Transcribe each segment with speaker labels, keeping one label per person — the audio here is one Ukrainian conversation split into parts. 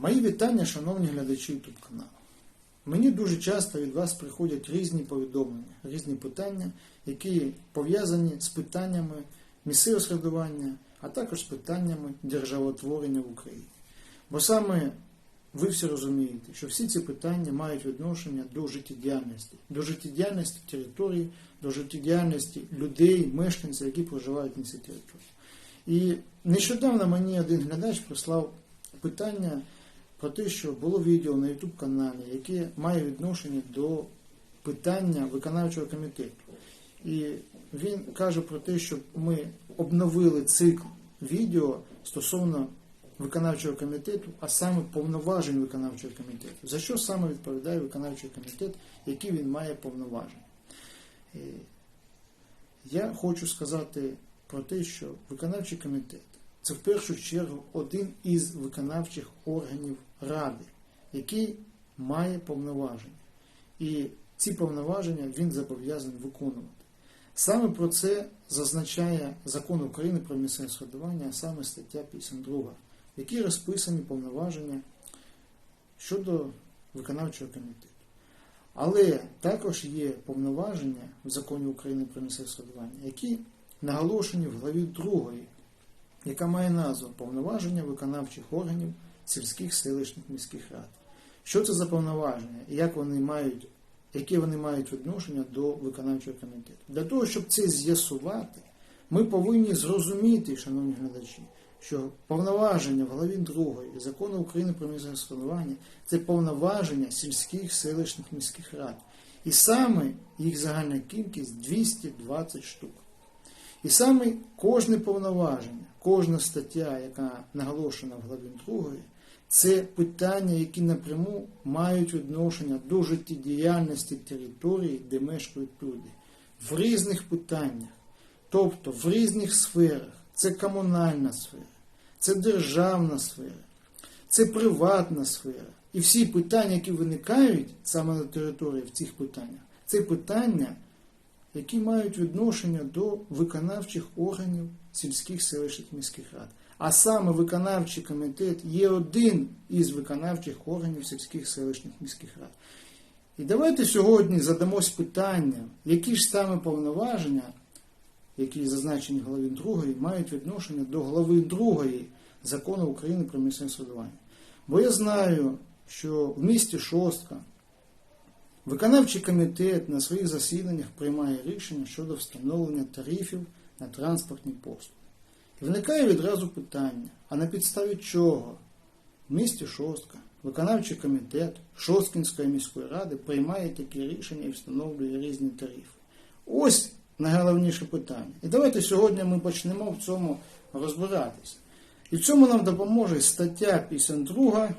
Speaker 1: Мої вітання, шановні глядачі YouTube каналу. Мені дуже часто від вас приходять різні повідомлення, різні питання, які пов'язані з питаннями місцевого середування, а також з питаннями державотворення в Україні. Бо саме ви всі розумієте, що всі ці питання мають відношення до життєдіяльності, до життєдіяльності території, до життєдіяльності людей, мешканців, які проживають на цій території. І нещодавно мені один глядач прислав питання про те, що було відео на YouTube каналі, яке має відношення до питання виконавчого комітету. І він каже про те, що ми обновили цикл відео стосовно виконавчого комітету, а саме повноважень виконавчого комітету. За що саме відповідає виконавчий комітет, які він має повноваження? Е, Я хочу сказати про те, що виконавчий комітет це в першу чергу один із виконавчих органів Ради, який має повноваження. І ці повноваження він зобов'язаний виконувати. Саме про це зазначає закон України про місцеве самоврядування, а саме стаття 52, в якій розписані повноваження щодо виконавчого комітету. Але також є повноваження в законі України про місцеве самоврядування, які наголошені в главі 2, яка має назву Повноваження виконавчих органів сільських селищних міських рад. Що це за повноваження і як вони мають, які вони мають відношення до виконавчого комітету? Для того, щоб це з'ясувати, ми повинні зрозуміти, шановні глядачі, що повноваження в главі 2 закону України про місцеве самоврядування – це повноваження сільських селищних міських рад. І саме їх загальна кількість 220 штук. І саме кожне повноваження, кожна стаття, яка наголошена в главі 2, це питання, які напряму мають відношення до життєдіяльності території, де мешкають люди, в різних питаннях, тобто в різних сферах. Це комунальна сфера, це державна сфера, це приватна сфера. І всі питання, які виникають саме на території в цих питаннях, це питання, які мають відношення до виконавчих органів сільських селищних міських рад. А саме виконавчий комітет є один із виконавчих органів сільських селищних міських рад. І давайте сьогодні задамось питання, які ж саме повноваження, які зазначені главі 2, мають відношення до глави 2 закону України про місцеве самоврядування. Бо я знаю, що в місті Шостка виконавчий комітет на своїх засіданнях приймає рішення щодо встановлення тарифів на транспортні послуги. І виникає відразу питання, а на підставі чого в місті Шостка виконавчий комітет Шосткінської міської ради приймає такі рішення і встановлює різні тарифи. Ось найголовніше питання. І давайте сьогодні ми почнемо в цьому розбиратися. І в цьому нам допоможе стаття 52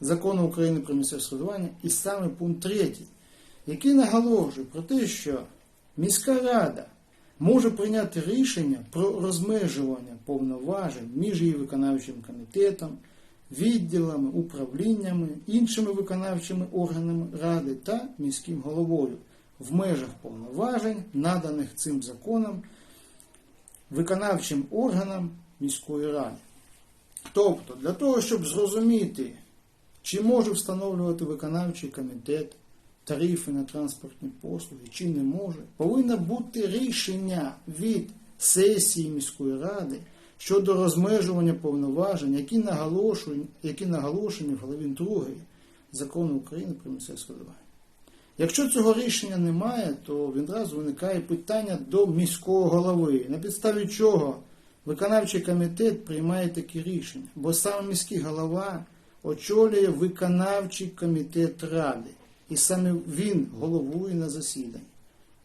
Speaker 1: закону України про місцеве і саме пункт 3, який наголошує про те, що міська рада може прийняти рішення про розмежування повноважень між її виконавчим комітетом, відділами, управліннями, іншими виконавчими органами ради та міським головою в межах повноважень, наданих цим законом виконавчим органам міської ради. Тобто, для того, щоб зрозуміти, чи може встановлювати виконавчий комітет тарифи на транспортні послуги, чи не може, повинно бути рішення від сесії міської ради щодо розмежування повноважень, які наголошені, які наголошені в главі 2 закону України про місцеве самоврядування. Якщо цього рішення немає, то відразу виникає питання до міського голови, на підставі чого виконавчий комітет приймає такі рішення. Бо саме міський голова очолює виконавчий комітет ради. І саме він головує на засіданні.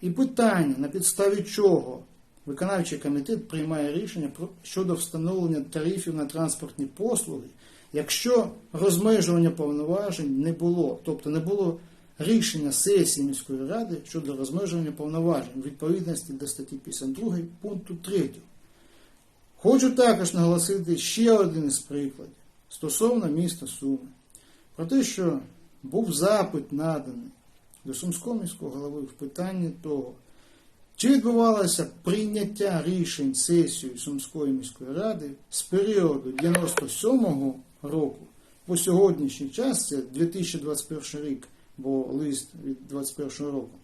Speaker 1: І питання, на підставі чого виконавчий комітет приймає рішення щодо встановлення тарифів на транспортні послуги, якщо розмежування повноважень не було, тобто не було рішення сесії міської ради щодо розмежування повноважень в відповідності до статті 52 пункту 3. Хочу також наголосити ще один із прикладів стосовно міста Суми. Про те, що був запит наданий до Сумського міського голови в питанні того, чи відбувалося прийняття рішень сесією Сумської міської ради з періоду 97-го року. По сьогоднішній час, це 2021 рік, бо лист від 2021 року,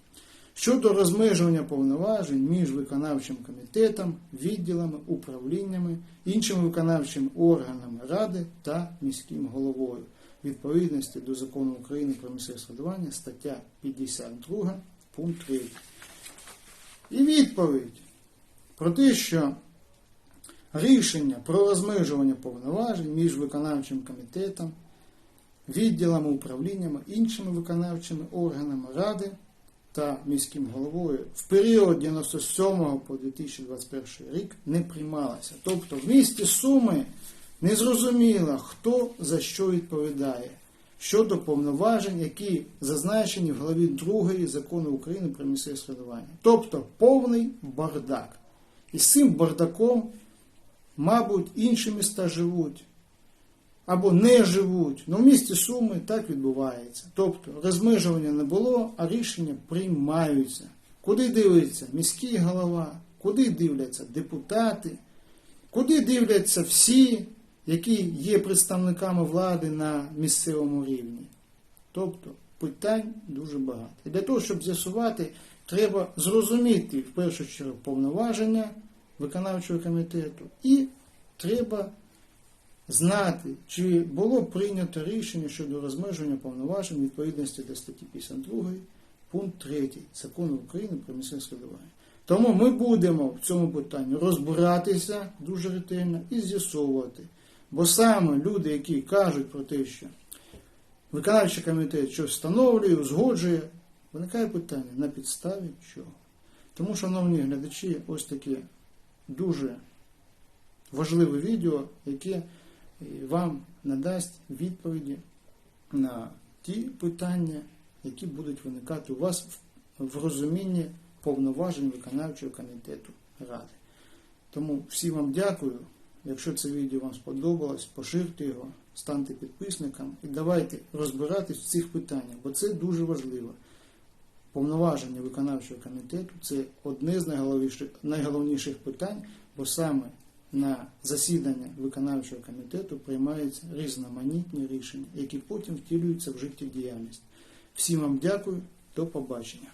Speaker 1: щодо розмежування повноважень між виконавчим комітетом, відділами, управліннями, іншими виконавчими органами Ради та міським головою відповідності до закону України про місцеве самоврядування, стаття 52, пункт 3. І відповідь про те, що рішення про розмежування повноважень між виконавчим комітетом, відділами управліннями, іншими виконавчими органами Ради та міським головою в період 97 по 2021 рік не приймалася. Тобто в місті Суми не зрозуміло, хто за що відповідає щодо повноважень, які зазначені в главі 2 закону України про місцеве самоврядування. Тобто повний бардак. І з цим бардаком, мабуть, інші міста живуть або не живуть. Ну в місті Суми так відбувається. Тобто розмежування не було, а рішення приймаються. Куди дивиться міський голова, куди дивляться депутати, куди дивляться всі, які є представниками влади на місцевому рівні. Тобто питань дуже багато. І для того, щоб з'ясувати, треба зрозуміти в першу чергу повноваження виконавчого комітету і треба знати, чи було прийнято рішення щодо розмеження повноважень відповідності до статті 52 пункт 3 закону України про місцеве самоврядування. Тому ми будемо в цьому питанні розбиратися дуже ретельно і з'ясовувати. Бо саме люди, які кажуть про те, що виконавчий комітет щось встановлює, узгоджує, виникає питання, на підставі чого. Тому, шановні глядачі, ось таке дуже важливе відео, яке е, вам надасть відповіді на ті питання, які будуть виникати у вас в- в розумінні повноважень виконавчого комітету Ради. Тому всім вам дякую. Якщо це відео вам сподобалось, поширте його, станьте підписником і давайте розбиратись в цих питаннях, бо це дуже важливо. Повноваження виконавчого комітету це одне з найголовніших, питань, бо саме на засідання виконавчого комітету приймаються різноманітні рішення, які потім втілюються в життєдіяльність. Всім вам дякую, до побачення.